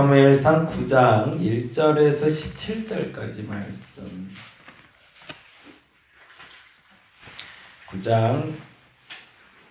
사무엘상 9장 1절에서 17절까지 말씀. 9장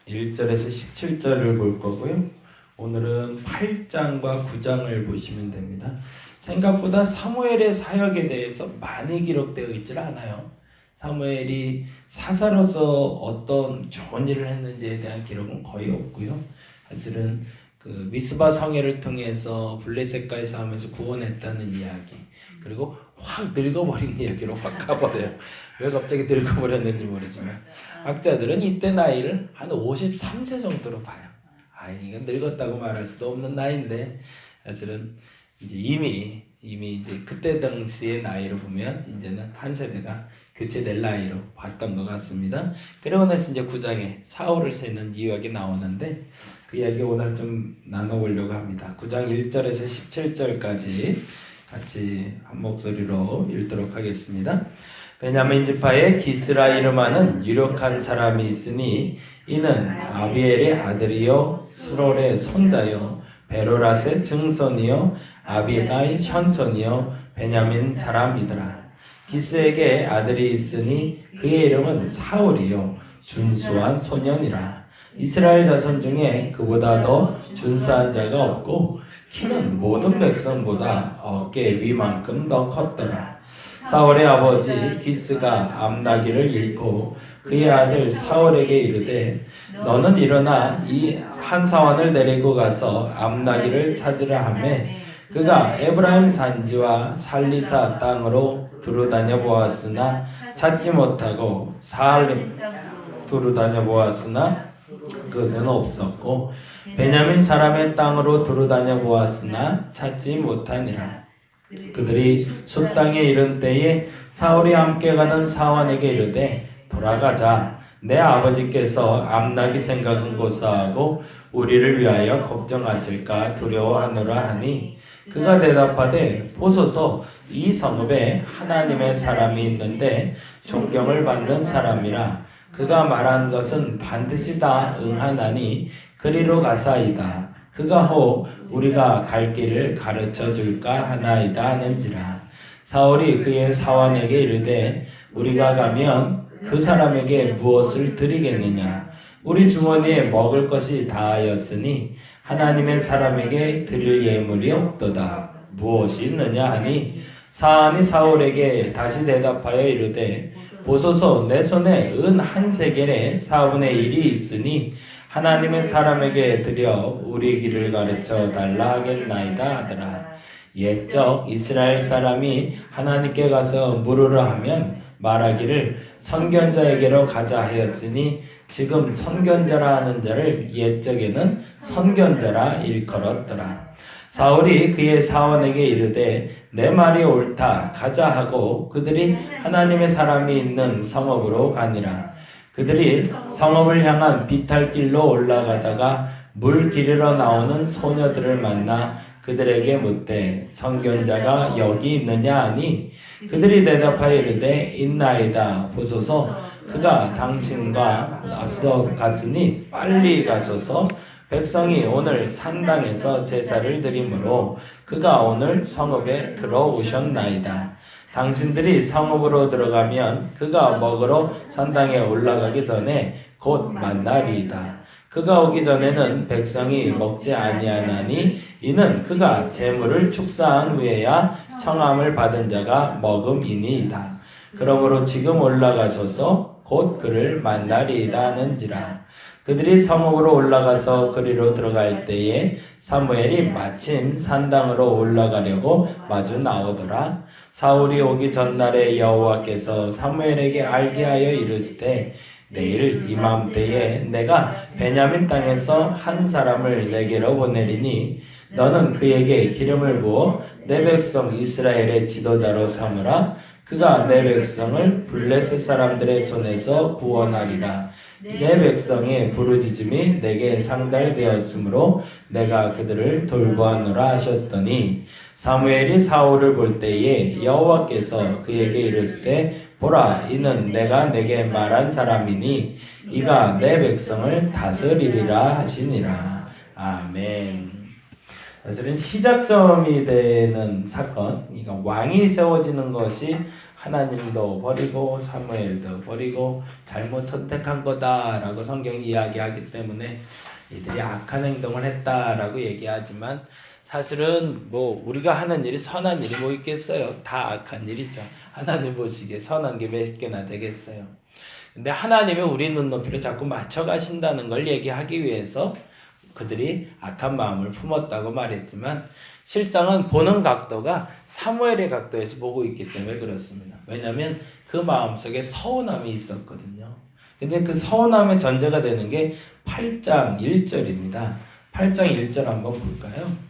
1절에서 17절을 볼 거고요. 오늘은 8장과 9장을 보시면 됩니다. 생각보다 사무엘의 사역에 대해서 많이 기록되어 있질 않아요. 사무엘이 사사로서 어떤 좋은 일을 했는지에 대한 기록은 거의 없고요. 사실은 그 미스바 성회를 통해서 블레셋과의 싸움에서 구원했다는 이야기 그리고 확 늙어버린 이야기로 확 가버려요. 왜 갑자기 늙어버렸는지 모르지만 학자들은 이때 나이를 한 53세 정도로 봐요. 아 이건 늙었다고 말할 수도 없는 나이인데 사실은 이제 이미 이미 이제 그때 당시의 나이로 보면 이제는 한 세대가 교체될 나이로 봤던 것 같습니다. 그러고 나서 이제 9장에 사울을 세는 이야기 나오는데 그 이야기 오늘 좀 나눠보려고 합니다. 9장 1절에서 17절까지 같이 한 목소리로 읽도록 하겠습니다. 베냐민 지파에 기스라 이름하는 유력한 사람이 있으니 이는 아비엘의 아들이요 스롤의 손자요 베로라스의 증손이요 아비가의 현손이요 베냐민 사람이더라. 기스에게 아들이 있으니 그의 이름은 사울이요 준수한 소년이라. 이스라엘 자손 중에 그보다 더 준수한 자가 없고 키는 모든 백성보다 어깨 위만큼 더 컸더라. 사울의 아버지 기스가 암나기를 잃고 그의 아들 사울에게 이르되 너는 일어나 이 한 사원을 데리고 가서 암나기를 찾으라 하매 그가 에브라임 산지와 살리사 땅으로 두루 다녀 보았으나 찾지 못하고 사할림 두루 다녀 보았으나 그것은 없었고 베냐민 사람의 땅으로 두루 다녀 보았으나 찾지 못하니라. 그들이 숲 땅에 이른 때에 사울이 함께 가던 사원에게 이르되 돌아가자. 내 아버지께서 암나기 생각은 고사하고 우리를 위하여 걱정하실까 두려워하노라 하니 그가 대답하되 보소서. 이 성읍에 하나님의 사람이 있는데 존경을 받는 사람이라 그가 말한 것은 반드시 다 응하나니 그리로 가사이다. 그가 혹 우리가 갈 길을 가르쳐 줄까 하나이다 하는지라. 사울이 그의 사원에게 이르되 우리가 가면 그 사람에게 무엇을 드리겠느냐? 우리 주머니에 먹을 것이 다하였으니 하나님의 사람에게 드릴 예물이 없도다. 무엇이 있느냐 하니 사안이 사울에게 다시 대답하여 이르되 보소서 내 손에 은 한 세겔에 사분의 일이 있으니 하나님의 사람에게 드려 우리 길을 가르쳐 달라 하겠나이다 하더라. 옛적 이스라엘 사람이 하나님께 가서 물으려 하면 말하기를 선견자에게로 가자 하였으니 지금 선견자라 하는 자를 옛적에는 선견자라 일컬었더라. 사울이 그의 사원에게 이르되 내 말이 옳다 가자 하고 그들이 하나님의 사람이 있는 성읍으로 가니라. 그들이 성읍을 향한 비탈길로 올라가다가 물 기르러 나오는 소녀들을 만나 그들에게 묻되 선견자가 여기 있느냐? 하니. 그들이 대답하여 이르되 있나이다. 보소서. 그가 당신과 앞서 갔으니 빨리 가소서 백성이 오늘 산당에서 제사를 드리므로 그가 오늘 성읍에 들어오셨나이다. 당신들이 성읍으로 들어가면 그가 먹으러 산당에 올라가기 전에 곧 만나리이다. 그가 오기 전에는 백성이 먹지 아니하나니 이는 그가 재물을 축사한 후에야 청함을 받은 자가 먹음이니이다. 그러므로 지금 올라가셔서 곧 그를 만나리이다 하는지라. 그들이 성읍으로 올라가서 그리로 들어갈 때에 사무엘이 마침 산당으로 올라가려고 마주 나오더라. 사울이 오기 전날에 여호와께서 사무엘에게 알게 하여 이르시되 내일 이맘때에 내가 베냐민 땅에서 한 사람을 내게로 보내리니 너는 그에게 기름을 부어 내 백성 이스라엘의 지도자로 삼으라 그가 내 백성을 블레셋 사람들의 손에서 구원하리라 내 백성의 부르짖음이 내게 상달되었으므로 내가 그들을 돌보았노라 하셨더니 사무엘이 사울을 볼 때에 여호와께서 그에게 이르시되 보라 이는 내가 내게 말한 사람이니 이가 내 백성을 다스리리라 하시니라 아멘. 사실은 시작점이 되는 사건, 그러니까 왕이 세워지는 것이 하나님도 버리고 사무엘도 버리고 잘못 선택한 거다라고 성경이 이야기하기 때문에 이들이 악한 행동을 했다라고 얘기하지만 사실은 뭐 우리가 하는 일이 선한 일이 뭐 있겠어요? 다 악한 일이죠. 하나님 보시기에 선한 게 몇 개나 되겠어요. 근데 하나님이 우리 눈높이를 자꾸 맞춰 가신다는 걸 얘기하기 위해서 그들이 악한 마음을 품었다고 말했지만 실상은 보는 각도가 사무엘의 각도에서 보고 있기 때문에 그렇습니다. 왜냐하면 그 마음속에 서운함이 있었거든요. 근데 그 서운함의 전제가 되는 게 8장 1절입니다. 8장 1절 한번 볼까요?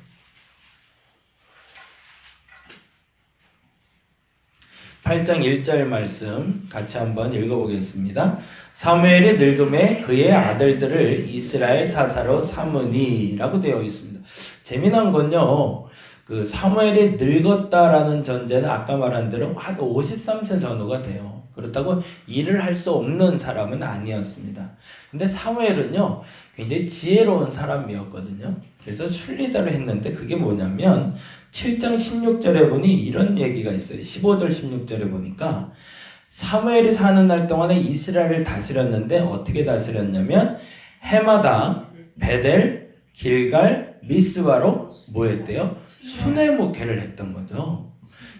8장 1절 말씀 같이 한번 읽어보겠습니다. 사무엘이 늙음에 그의 아들들을 이스라엘 사사로 삼으니라고 되어 있습니다. 재미난 건요. 그 사무엘이 늙었다라는 전제는 아까 말한 대로 한 53세 전후가 돼요. 그렇다고 일을 할 수 없는 사람은 아니었습니다. 근데 사무엘은요, 굉장히 지혜로운 사람이었거든요. 그래서 순리대로 했는데 그게 뭐냐면 7장 16절에 보니 이런 얘기가 있어요. 15절 16절에 보니까 사무엘이 사는 날 동안에 이스라엘을 다스렸는데 어떻게 다스렸냐면 해마다 베델, 길갈, 미스바로 뭐 했대요? 순회 목회를 했던 거죠.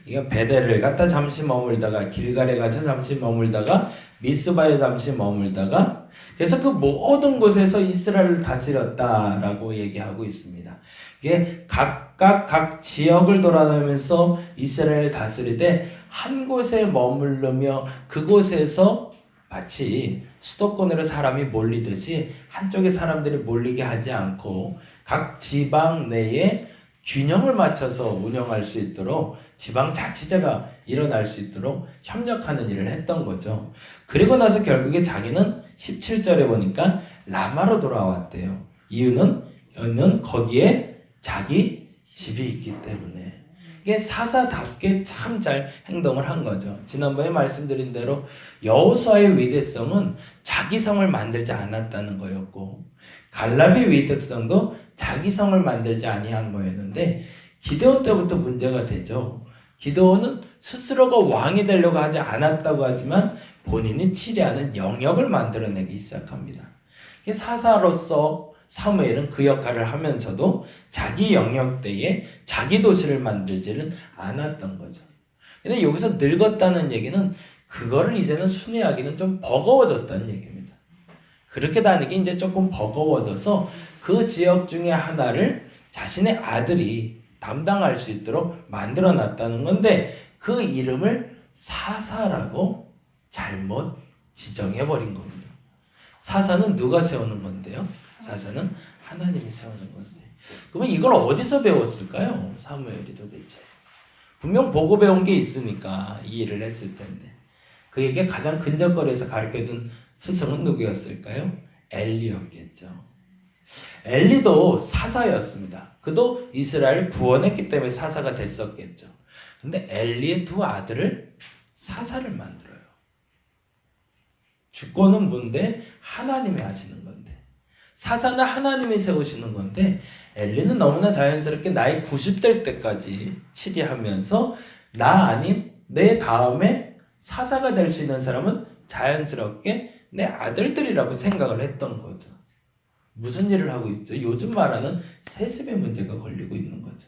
이게 베델을 갖다 잠시 머물다가 길갈에 가서 잠시 머물다가 미스바에 잠시 머물다가 그래서 그 모든 곳에서 이스라엘을 다스렸다라고 얘기하고 있습니다. 이게 각각 각 지역을 돌아다니면서 이스라엘을 다스리되 한 곳에 머물르며 그곳에서 마치 수도권으로 사람이 몰리듯이 한쪽에 사람들이 몰리게 하지 않고 각 지방 내에 균형을 맞춰서 운영할 수 있도록 지방 자치제가 일어날 수 있도록 협력하는 일을 했던 거죠. 그리고 나서 결국에 자기는 17절에 보니까 라마로 돌아왔대요. 이유는 는 거기에 자기 집이 있기 때문에 이게 사사답게 참 잘 행동을 한 거죠. 지난번에 말씀드린 대로 여호수아의 위대성은 자기 성을 만들지 않았다는 거였고 갈렙의 위대성도 자기 성을 만들지 아니한 거였는데 기데온 때부터 문제가 되죠. 기도원은 스스로가 왕이 되려고 하지 않았다고 하지만 본인이 치리하는 영역을 만들어내기 시작합니다. 사사로서 사무엘은 그 역할을 하면서도 자기 영역대에 자기 도시를 만들지는 않았던 거죠. 근데 여기서 늙었다는 얘기는 그거를 이제는 순회하기는 좀 버거워졌다는 얘기입니다. 그렇게 다니기 이제 조금 버거워져서 그 지역 중에 하나를 자신의 아들이 담당할 수 있도록 만들어 놨다는 건데 그 이름을 사사라고 잘못 지정해 버린 겁니다. 사사는 누가 세우는 건데요? 사사는 하나님이 세우는 건데. 그러면 이걸 어디서 배웠을까요? 사무엘이 도대체. 분명 보고 배운 게 있으니까 이 일을 했을 텐데. 그에게 가장 근접거리에서 가르쳐준 스승은 누구였을까요? 엘리였겠죠. 엘리도 사사였습니다. 그도 이스라엘 구원했기 때문에 사사가 됐었겠죠. 근데 엘리의 두 아들을 사사를 만들어요. 주권은 뭔데? 하나님이 하시는 건데. 사사는 하나님이 세우시는 건데, 엘리는 너무나 자연스럽게 나이 90될 때까지 치리하면서 나 아닌 내 다음에 사사가 될 수 있는 사람은 자연스럽게 내 아들들이라고 생각을 했던 거죠. 무슨 일을 하고 있죠? 요즘 말하는 세습의 문제가 걸리고 있는 거죠.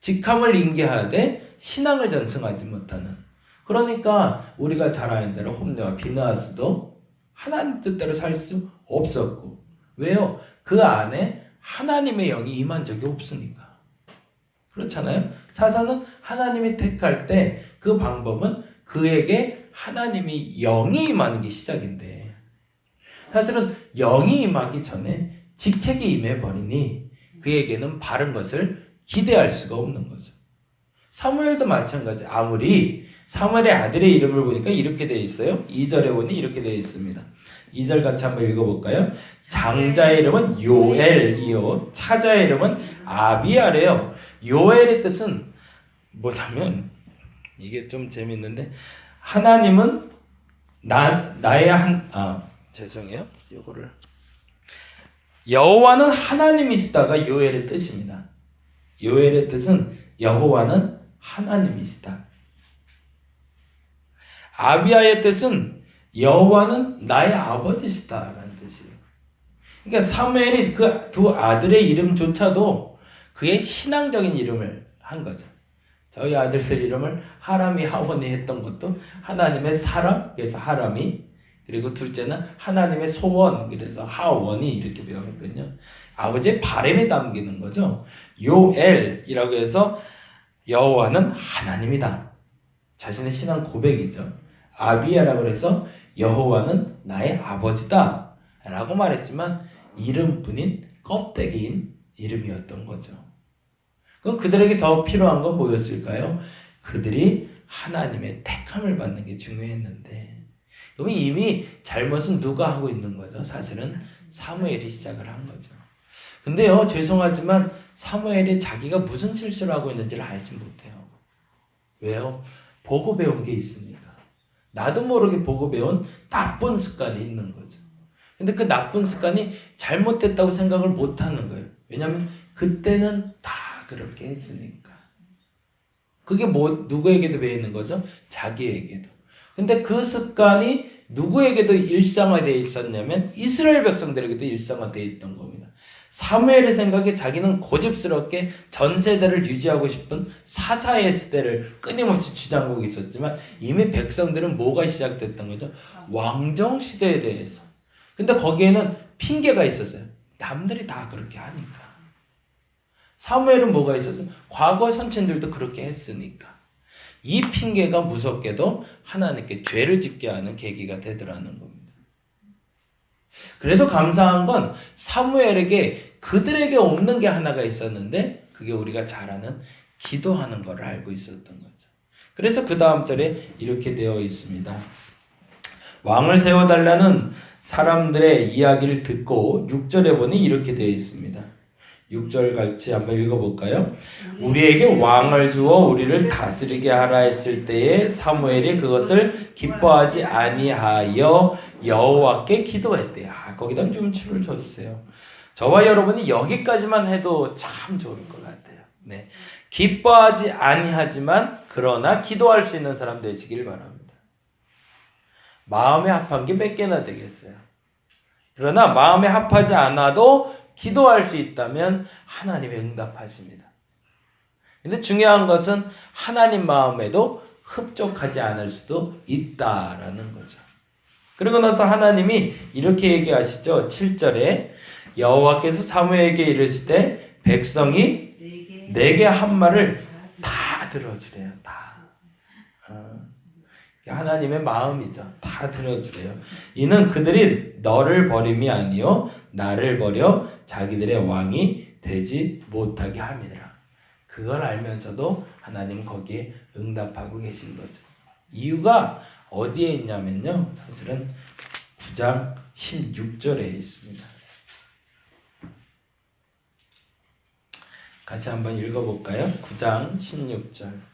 직함을 인계하되 신앙을 전승하지 못하는. 그러니까 우리가 잘 아는 대로 홈네와 비나스도 하나님 뜻대로 살 수 없었고 왜요? 그 안에 하나님의 영이 임한 적이 없으니까. 그렇잖아요. 사사는 하나님이 택할 때 그 방법은 그에게 하나님이 영이 임하는 게 시작인데 사실은 영이 임하기 전에 직책이 임해버리니 그에게는 바른 것을 기대할 수가 없는 거죠. 사무엘도 마찬가지. 아무리 사무엘의 아들의 이름을 보니까 이렇게 되어 있어요. 2절에 보니 이렇게 되어 있습니다. 2절 같이 한번 읽어볼까요? 장자의 이름은 요엘이요. 차자의 이름은 아비아래요. 요엘의 뜻은 뭐냐면 이게 좀 재밌는데 하나님은 나 나의 한 아 죄송해요. 요거를 여호와는 하나님이시다가 요엘의 뜻입니다. 요엘의 뜻은 여호와는 하나님이시다. 아비아의 뜻은 여호와는 나의 아버지시다라는 뜻이에요. 그러니까 사무엘이 그 두 아들의 이름조차도 그의 신앙적인 이름을 한 거죠. 저희 아들들 이름을 하람이 하원이 했던 것도 하나님의 사람 그래서 하람이 그리고 둘째는 하나님의 소원 그래서 하원이 이렇게 배웠거든요. 아버지의 바램에 담기는 거죠. 요엘이라고 해서 여호와는 하나님이다. 자신의 신앙 고백이죠. 아비야라고 해서 여호와는 나의 아버지다. 라고 말했지만 이름뿐인 껍데기인 이름이었던 거죠. 그럼 그들에게 더 필요한 건 뭐였을까요? 그들이 하나님의 택함을 받는 게 중요했는데 그럼 이미 잘못은 누가 하고 있는 거죠? 사실은 사무엘이 시작을 한 거죠. 근데요 죄송하지만 사무엘이 자기가 무슨 실수를 하고 있는지를 알지 못해요. 왜요? 보고 배운 게 있으니까. 나도 모르게 보고 배운 나쁜 습관이 있는 거죠. 근데 그 나쁜 습관이 잘못됐다고 생각을 못 하는 거예요. 왜냐하면 그때는 다 그렇게 했으니까. 그게 뭐 누구에게도 배이는 거죠? 자기에게도. 근데 그 습관이 누구에게도 일상화되어 있었냐면 이스라엘 백성들에게도 일상화되어 있던 겁니다. 사무엘의 생각에 자기는 고집스럽게 전 세대를 유지하고 싶은 사사의 시대를 끊임없이 주장하고 있었지만 이미 백성들은 뭐가 시작됐던 거죠? 왕정 시대에 대해서. 근데 거기에는 핑계가 있었어요. 남들이 다 그렇게 하니까. 사무엘은 뭐가 있었어요? 과거 선천들도 그렇게 했으니까. 이 핑계가 무섭게도 하나님께 죄를 짓게 하는 계기가 되더라는 겁니다. 그래도 감사한 건 사무엘에게 그들에게 없는 게 하나가 있었는데 그게 우리가 잘 아는 기도하는 것을 알고 있었던 거죠. 그래서 그 다음 절에 이렇게 되어 있습니다. 왕을 세워달라는 사람들의 이야기를 듣고 6절에 보니 이렇게 되어 있습니다. 6절 같이 한번 읽어볼까요? 우리에게 왕을 주어 우리를 다스리게 하라 했을 때에 사무엘이 그것을 기뻐하지 아니하여 여호와께 기도했대요. 아, 거기다 좀 줄을 쳐주세요. 저와 여러분이 여기까지만 해도 참 좋을 것 같아요. 네. 기뻐하지 아니하지만 그러나 기도할 수 있는 사람 되시길 바랍니다. 마음에 합한 게 몇 개나 되겠어요. 그러나 마음에 합하지 않아도 기도할 수 있다면 하나님의 응답하십니다. 근데 중요한 것은 하나님 마음에도 흡족하지 않을 수도 있다라는 거죠. 그리고 나서 하나님이 이렇게 얘기하시죠. 7절에 여호와께서 사무에게 이르시되 백성이 내게 한 말을 다 들어주래요. 다. 어. 하나님의 마음이죠. 다 들어주래요. 이는 그들이 너를 버림이 아니요 나를 버려 자기들의 왕이 되지 못하게 함이라. 그걸 알면서도 하나님 거기에 응답하고 계신 거죠. 이유가 어디에 있냐면요. 사실은 9장 16절에 있습니다. 같이 한번 읽어볼까요? 9장 16절.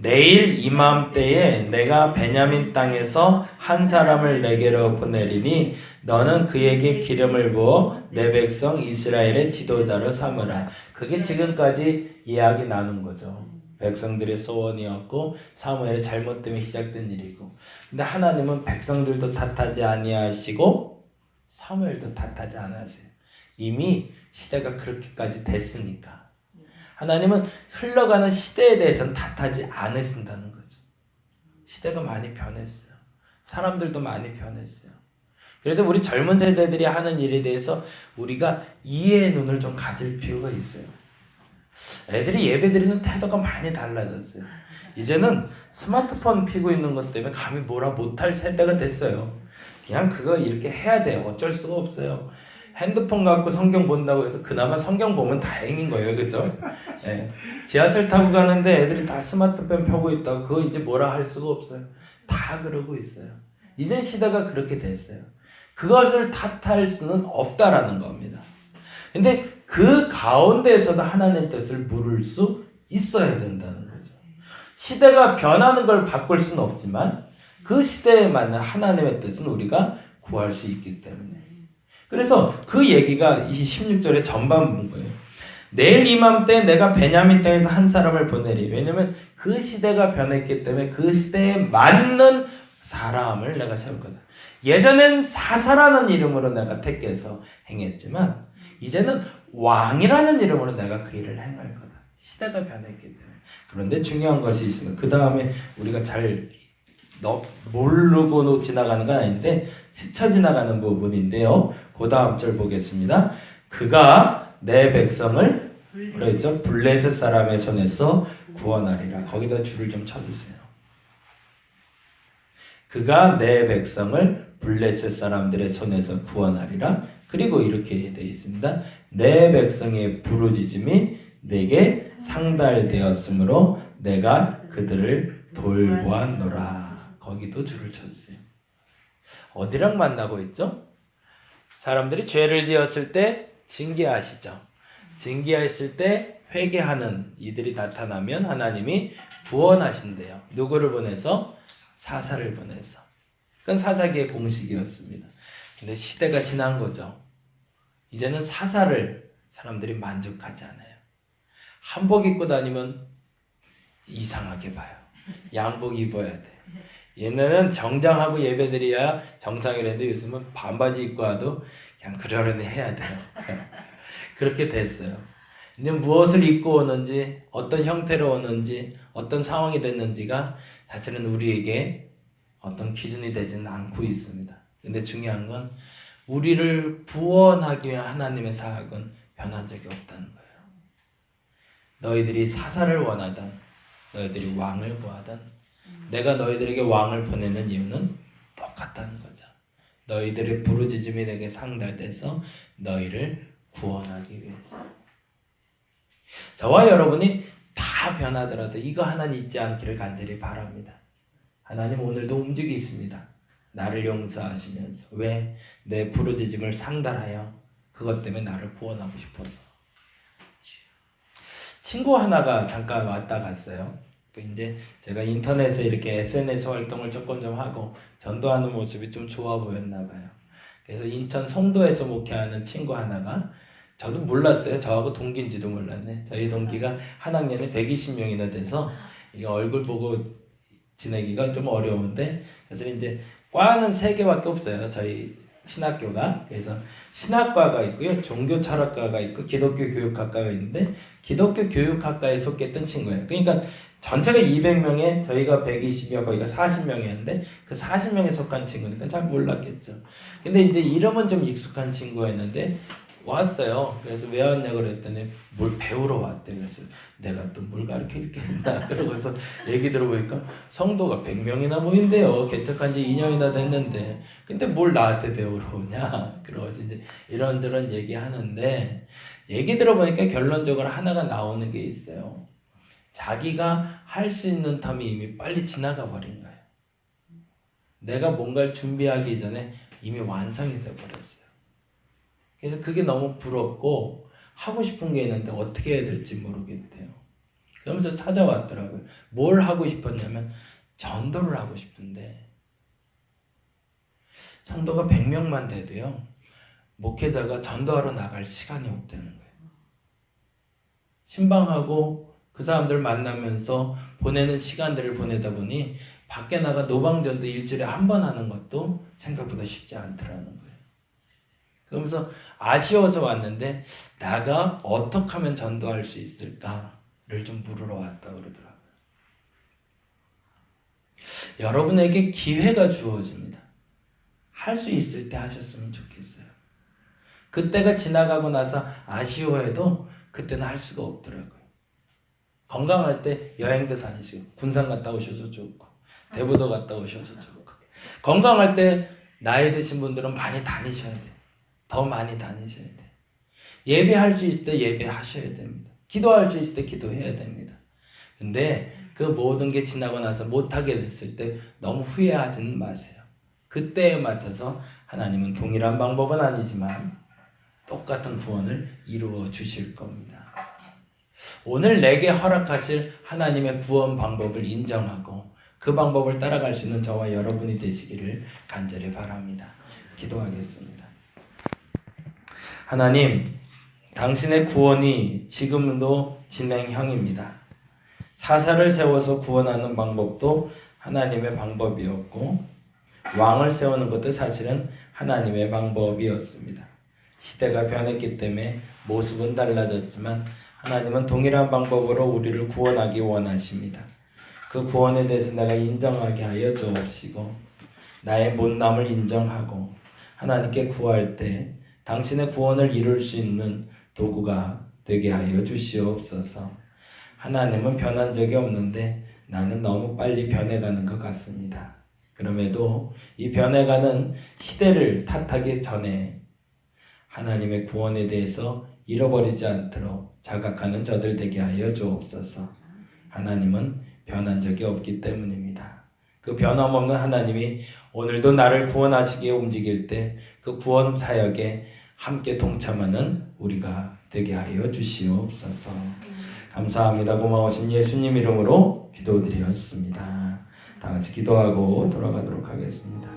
내일 이맘때에 내가 베냐민 땅에서 한 사람을 내게로 보내리니 너는 그에게 기름을 부어 내 백성 이스라엘의 지도자로 삼으라. 그게 지금까지 이야기 나눈 거죠. 백성들의 소원이었고 사무엘의 잘못 때문에 시작된 일이고. 근데 하나님은 백성들도 탓하지 아니하시고 사무엘도 탓하지 않으세요. 이미 시대가 그렇게까지 됐으니까. 하나님은 흘러가는 시대에 대해서는 탓하지 않으신다는 거죠. 시대가 많이 변했어요. 사람들도 많이 변했어요. 그래서 우리 젊은 세대들이 하는 일에 대해서 우리가 이해의 눈을 좀 가질 필요가 있어요. 애들이 예배 드리는 태도가 많이 달라졌어요. 이제는 스마트폰 피고 있는 것 때문에 감히 뭐라 못할 세대가 됐어요. 그냥 그거 이렇게 해야 돼요. 어쩔 수가 없어요. 핸드폰 갖고 성경 본다고 해서 그나마 성경 보면 다행인 거예요. 그죠? 네. 지하철 타고 가는데 애들이 다 스마트폰 펴고 있다고 그거 이제 뭐라 할 수가 없어요. 다 그러고 있어요. 이젠 시대가 그렇게 됐어요. 그것을 탓할 수는 없다라는 겁니다. 근데 그 가운데에서도 하나님 뜻을 물을 수 있어야 된다는 거죠. 시대가 변하는 걸 바꿀 수는 없지만 그 시대에 맞는 하나님의 뜻은 우리가 구할 수 있기 때문에. 그래서 그 얘기가 이 16절의 전반부인 거예요. 내일 이맘때 내가 베냐민 땅에서 한 사람을 보내리. 왜냐면 그 시대가 변했기 때문에 그 시대에 맞는 사람을 내가 세울 거다. 예전엔 사사라는 이름으로 내가 택해서 행했지만 이제는 왕이라는 이름으로 내가 그 일을 행할 거다. 시대가 변했기 때문에. 그런데 중요한 것이 있습니다. 그 다음에 우리가 잘 너, 모르고 지나가는 건 아닌데 스쳐 지나가는 부분인데요. 그 다음 절 보겠습니다. 그가 내 백성을 그랬죠. 블레셋 사람의 손에서 구원하리라. 거기다 줄을 좀 쳐주세요. 그가 내 백성을 블레셋 사람들의 손에서 구원하리라. 그리고 이렇게 되어 있습니다. 내 백성의 부르짖음이 내게 상달되었으므로 내가 그들을 돌보았노라. 거기도 줄을 쳐주세요. 어디랑 만나고 있죠? 사람들이 죄를 지었을 때 징계하시죠. 징계했을 때 회개하는 이들이 나타나면 하나님이 구원하신대요. 누구를 보내서? 사사를 보내서. 그건 사사기의 공식이었습니다. 근데 시대가 지난 거죠. 이제는 사사를 사람들이 만족하지 않아요. 한복 입고 다니면 이상하게 봐요. 양복 입어야 돼. 옛날에는 정장하고 예배드려야 정상이랬는데 요즘은 반바지 입고 와도 그냥 그러려니 해야 돼요. 그렇게 됐어요. 이제 무엇을 입고 오는지, 어떤 형태로 오는지, 어떤 상황이 됐는지가 사실은 우리에게 어떤 기준이 되지는 않고 있습니다. 근데 중요한 건 우리를 구원하기 위한 하나님의 사역은 변한 적이 없다는 거예요. 너희들이 사사를 원하던, 너희들이 왕을 구하던, 내가 너희들에게 왕을 보내는 이유는 똑같다는 거죠. 너희들의 부르짖음이 내게 상달돼서 너희를 구원하기 위해서. 저와 여러분이 다 변하더라도 이거 하나는 잊지 않기를 간절히 바랍니다. 하나님 오늘도 움직이 있습니다. 나를 용서하시면서 왜 내 부르짖음을 상달하여 그것 때문에 나를 구원하고 싶어서 친구 하나가 잠깐 왔다 갔어요. 그 이제 제가 인터넷에 이렇게 SNS 활동을 조금 좀 하고 전도하는 모습이 좀 좋아 보였나 봐요. 그래서 인천 송도에서 목회하는 친구 하나가 저도 몰랐어요. 저하고 동기인지도 몰랐네. 저희 동기가 한 학년에 120명이나 돼서 이거 얼굴 보고 지내기가 좀 어려운데 그래서 이제 과는 세 개밖에 없어요. 저희 신학교가 그래서 신학과가 있고요, 종교 철학과가 있고 기독교 교육학과가 있는데 기독교 교육학과에 속했던 친구예요. 그러니까 전체가 200명에 저희가 120여 거기가 40명이었는데 그 40명에 속한 친구니까 잘 몰랐겠죠. 근데 이제 이름은 좀 익숙한 친구였는데 왔어요. 그래서 왜 왔냐고 그랬더니 뭘 배우러 왔대. 그래서 내가 또 뭘 가르쳐 있겠나. 그러고서 얘기 들어보니까 성도가 100명이나 모인대요. 개척한 지 2년이나 됐는데. 근데 뭘 나한테 배우러 오냐. 그러고서 이제 이런저런 얘기 하는데 얘기 들어보니까 결론적으로 하나가 나오는 게 있어요. 자기가 할 수 있는 텀이 이미 빨리 지나가 버린 거예요. 내가 뭔가를 준비하기 전에 이미 완성이 돼 버렸어요. 그래서 그게 너무 부럽고 하고 싶은 게 있는데 어떻게 해야 될지 모르겠대요. 그러면서 찾아왔더라고요. 뭘 하고 싶었냐면 전도를 하고 싶은데 성도가 100명만 돼도요. 목회자가 전도하러 나갈 시간이 없다는 거예요. 신방하고 그 사람들 만나면서 보내는 시간들을 보내다 보니 밖에 나가 노방전도 일주일에 한 번 하는 것도 생각보다 쉽지 않더라는 거예요. 그러면서 아쉬워서 왔는데 나가 어떻게 하면 전도할 수 있을까를 좀 물으러 왔다 그러더라고요. 여러분에게 기회가 주어집니다. 할 수 있을 때 하셨으면 좋겠어요. 그때가 지나가고 나서 아쉬워해도 그때는 할 수가 없더라고요. 건강할 때 여행도 다니시고 군산 갔다 오셔서 좋고 대부도 갔다 오셔서 좋고 건강할 때 나이 드신 분들은 많이 다니셔야 돼요. 더 많이 다니셔야 돼요. 예배할 수 있을 때 예배하셔야 됩니다. 기도할 수 있을 때 기도해야 됩니다. 근데 그 모든 게 지나고 나서 못하게 됐을 때 너무 후회하지는 마세요. 그때에 맞춰서 하나님은 동일한 방법은 아니지만 똑같은 구원을 이루어 주실 겁니다. 오늘 내게 허락하실 하나님의 구원 방법을 인정하고 그 방법을 따라갈 수 있는 저와 여러분이 되시기를 간절히 바랍니다. 기도하겠습니다. 하나님, 당신의 구원이 지금도 진행형입니다. 사사를 세워서 구원하는 방법도 하나님의 방법이었고 왕을 세우는 것도 사실은 하나님의 방법이었습니다. 시대가 변했기 때문에 모습은 달라졌지만 하나님은 동일한 방법으로 우리를 구원하기 원하십니다. 그 구원에 대해서 내가 인정하게 하여 주옵시고 나의 못남을 인정하고 하나님께 구할 때 당신의 구원을 이룰 수 있는 도구가 되게 하여 주시옵소서. 하나님은 변한 적이 없는데 나는 너무 빨리 변해가는 것 같습니다. 그럼에도 이 변해가는 시대를 탓하기 전에 하나님의 구원에 대해서 잃어버리지 않도록 자각하는 저들 되게 하여 주옵소서. 하나님은 변한 적이 없기 때문입니다. 그 변함없는 하나님이 오늘도 나를 구원하시기에 움직일 때 그 구원 사역에 함께 동참하는 우리가 되게 하여 주시옵소서. 감사합니다. 고마우신 예수님 이름으로 기도드렸습니다. 다 같이 기도하고 돌아가도록 하겠습니다.